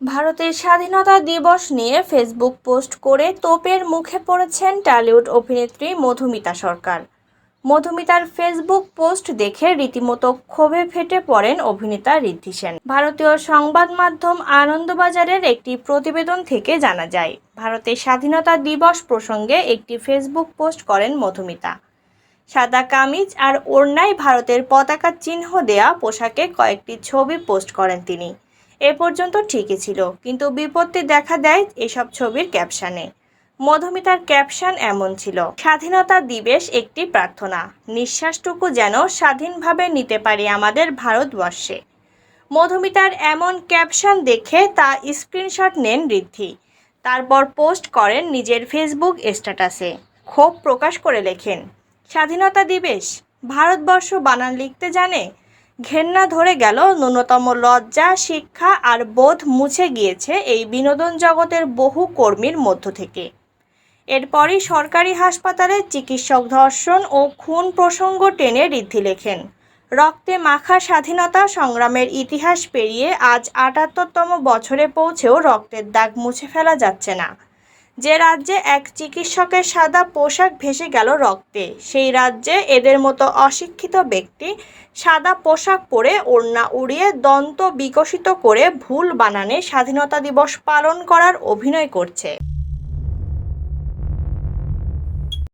ভারতের স্বাধীনতা দিবস নিয়ে ফেসবুক পোস্ট করে তোপের মুখে পড়েছেন টলিউড অভিনেত্রী মধুমিতা সরকার। মধুমিতার ফেসবুক পোস্ট দেখে রীতিমতো ক্ষোভে ফেটে পড়েন অভিনেতা ঋদ্ধি সেন। ভারতীয় সংবাদ মাধ্যম আনন্দবাজারের একটি প্রতিবেদন থেকে জানা যায়, ভারতের স্বাধীনতা দিবস প্রসঙ্গে একটি ফেসবুক পোস্ট করেন মধুমিতা। সাদা কামিজ আর ওড়নায় ভারতের পতাকা চিহ্ন দেয়া পোশাকে কয়েকটি ছবি পোস্ট করেন তিনি। এ পর্যন্ত ঠিকই ছিল, কিন্তু বিপত্তি দেখা দেয় এসব ছবির ক্যাপশনে। মধুমিতার ক্যাপশন এমন ছিল, স্বাধীনতা দিবস একটি প্রার্থনা, নিঃশ্বাসটুকু যেন স্বাধীনভাবে নিতে পারি আমাদের ভারতবর্ষে। মধুমিতার এমন ক্যাপশন দেখে তা স্ক্রিনশট নেন ঋদ্ধি, তারপর পোস্ট করেন নিজের ফেসবুক স্ট্যাটাসে। ক্ষোভ প্রকাশ করে লেখেন, স্বাধীনতা দিবস, ভারতবর্ষ বানান লিখতে জানে? ঘেন্না ধরে গেল ন্যূনতম লজ্জা, শিক্ষা আর বোধ মুছে গিয়েছে এই বিনোদন জগতের বহু কর্মীর মধ্য থেকে। এরপরই সরকারি হাসপাতালে চিকিৎসক ধর্ষণ ও খুন প্রসঙ্গ টেনে ঋদ্ধি লেখেন। রক্তে মাখা স্বাধীনতা সংগ্রামের ইতিহাস পেরিয়ে আজ আটাত্তরতম বছরে পৌঁছেও রক্তের দাগ মুছে ফেলা যাচ্ছে না। যে রাজ্যে এক চিকিৎসকের সাদা পোশাক ভেসে গেল রক্তে, সেই রাজ্যে এদের মতো অশিক্ষিত ব্যক্তি সাদা পোশাক পরে ওড়না উড়িয়ে দন্ত বিকশিত করে ভুল বানানে স্বাধীনতা দিবস পালন করার অভিনয় করছে।